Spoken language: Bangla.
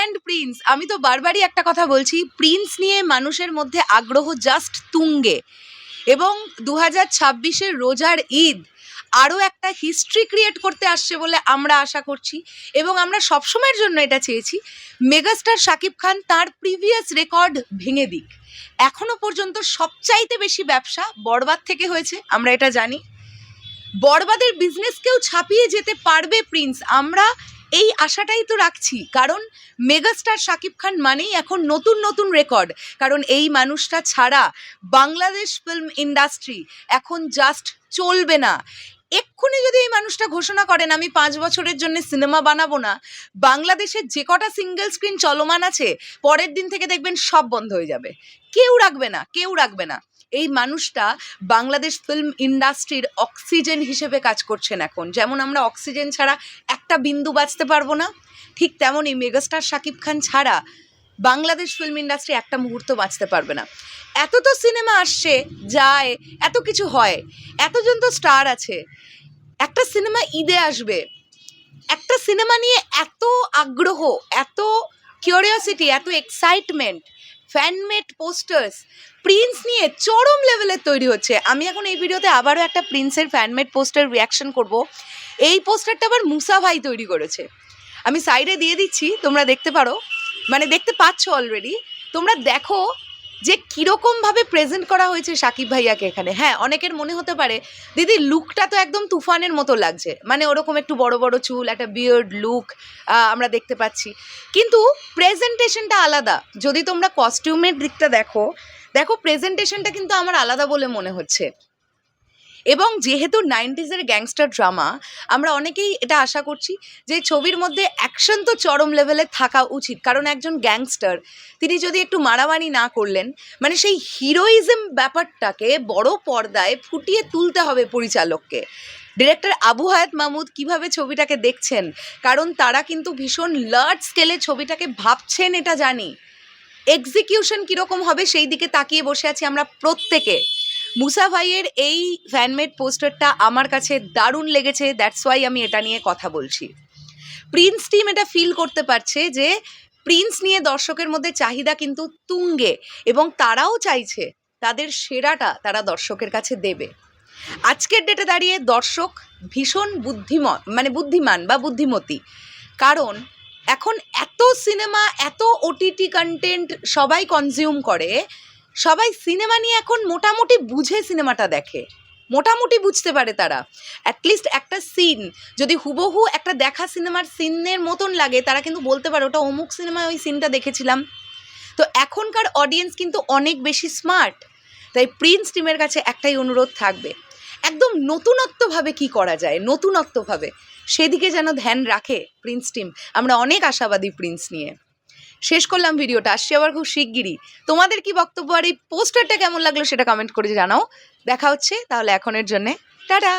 অ্যান্ড প্রিন্স আমি তো বারবারই একটা কথা বলছি প্রিন্স নিয়ে মানুষের মধ্যে আগ্রহ জাস্ট তুঙ্গে। এবং দু হাজার ছাব্বিশের রোজার ঈদ আরও একটা হিস্ট্রি ক্রিয়েট করতে আসছে বলে আমরা আশা করছি। এবং আমরা সবসময়ের জন্য এটা চেয়েছি মেগাস্টার শাকিব খান তার প্রিভিয়াস রেকর্ড ভেঙে দিক। এখনও পর্যন্ত সবচাইতে বেশি ব্যবসা বরবাদ থেকে হয়েছে, আমরা এটা জানি। বরবাদের বিজনেসকেও ছাপিয়ে যেতে পারবে প্রিন্স আমরা এই আশাটাই তো রাখছি, কারণ মেগাস্টার শাকিব খান মানেই এখন নতুন নতুন রেকর্ড কারণ এই মানুষটা ছাড়া বাংলাদেশ ফিল্ম ইন্ডাস্ট্রি এখন জাস্ট চলবে না। এক্ষুনি যদি এই মানুষটা ঘোষণা করেন, আমি পাঁচ বছরের জন্য সিনেমা বানাবো না বাংলাদেশের যে কটা সিঙ্গেল স্ক্রিন চলমান আছে, পরের দিন থেকে দেখবেন সব বন্ধ হয়ে যাবে। কেউ রাখবে না, কেউ রাখবে না। এই মানুষটা বাংলাদেশ ফিল্ম ইন্ডাস্ট্রির অক্সিজেন হিসেবে কাজ করছেন এখন। যেমন আমরা অক্সিজেন ছাড়া একটা বিন্দু বাঁচতে পারব না, ঠিক তেমনই মেগাস্টার শাকিব খান ছাড়া বাংলাদেশ ফিল্ম ইন্ডাস্ট্রি একটা মুহূর্ত বাঁচতে পারবে না। এত তো সিনেমা আসছে, যায়, এত কিছু হয়, এতজন তো স্টার আছে। একটা সিনেমা ঈদে আসবে, একটা সিনেমা নিয়ে এত আগ্রহ, এত কিউরিয়াসিটি এত এক্সাইটমেন্ট ফ্যানমেড পোস্টার্স প্রিন্স নিয়ে চরম লেভেলের তৈরি হচ্ছে। আমি এখন এই ভিডিওতে আবারও একটা প্রিন্সের ফ্যানমেড পোস্টার রিয়াকশন করব। এই পোস্টারটা আবার মুসা ভাই তৈরি করেছে। আমি সাইডে দিয়ে দিচ্ছি, তোমরা দেখতে পারো। মানে দেখতে পাচ্ছ অলরেডি তোমরা দেখো যে কীরকমভাবে প্রেজেন্ট করা হয়েছে সাকিব ভাইয়াকে এখানে। হ্যাঁ অনেকের মনে হতে পারে, দিদি লুকটা তো একদম তুফানের মতো লাগছে। মানে ওরকম একটু বড় বড় চুল, একটা বিয়ার্ড লুক আমরা দেখতে পাচ্ছি। কিন্তু প্রেজেন্টেশনটা আলাদা। যদি তোমরা কস্টিউমের দিকটা দেখো দেখো প্রেজেন্টেশনটা কিন্তু আমার আলাদা বলে মনে হচ্ছে। এবং যেহেতু নাইনটিজের গ্যাংস্টার ড্রামা, আমরা অনেকেই এটা আশা করছি যে ছবির মধ্যে অ্যাকশন তো চরম লেভেলে থাকা উচিত। কারণ একজন গ্যাংস্টার, তিনি যদি একটু মারামারি না করলেন মানে সেই হিরোইজম ব্যাপারটাকে বড় পর্দায় ফুটিয়ে তুলতে হবে পরিচালককে। ডিরেক্টর আবু হায়াত মাহমুদ কীভাবে ছবিটাকে দেখছেন? কারণ তারা কিন্তু ভীষণ লার্জ স্কেলে ছবিটাকে ভাবছেন, এটা জানি। এক্সিকিউশন কীরকম হবে সেই দিকে তাকিয়ে বসে আছি আমরা প্রত্যেকে। মুসা ভাইয়ের এই ফ্যানমেড পোস্টারটা আমার কাছে দারুণ লেগেছে দ্যাটস ওয়াই আমি এটা নিয়ে কথা বলছি। প্রিন্স টিম এটা ফিল করতে পারছে যে প্রিন্স নিয়ে দর্শকের মধ্যে চাহিদা কিন্তু তুঙ্গে এবং তারাও চাইছে তাদের সেরাটা তারা দর্শকের কাছে দেবে। আজকের ডেটে দাঁড়িয়ে দর্শক ভীষণ বুদ্ধিম মানে বুদ্ধিমান বা বুদ্ধিমতী। কারণ এখন এত সিনেমা এত ওটিটি কন্টেন্ট সবাই কনজিউম করে সবাই সিনেমা নিয়ে এখন মোটামুটি বুঝে সিনেমাটা দেখে। মোটামুটি বুঝতে পারে তারা। অ্যাটলিস্ট একটা সিন যদি হুবহু একটা দেখা সিনেমার সিনের মতন লাগে, তারা কিন্তু বলতে পারে, ওটা অমুক সিনেমায় ওই সিনটা দেখেছিলাম। তো এখনকার অডিয়েন্স কিন্তু অনেক বেশি স্মার্ট তাই প্রিন্স টিমের কাছে একটাই অনুরোধ থাকবে। একদম নতুনত্বভাবে কি করা যায়, নতুনত্বভাবে। সেদিকে যেন ধ্যান রাখে প্রিন্স টিম আমরা অনেক আশাবাদী প্রিন্স নিয়ে। শেষ করলাম ভিডিওটা, আসছি আবার খুব শিগগিরই। তোমাদের কি বক্তব্য আর এই পোস্টারটা কেমন লাগল সেটা কমেন্ট করে জানাও। দেখা হচ্ছে তাহলে এখনের জন্যে। টাটা!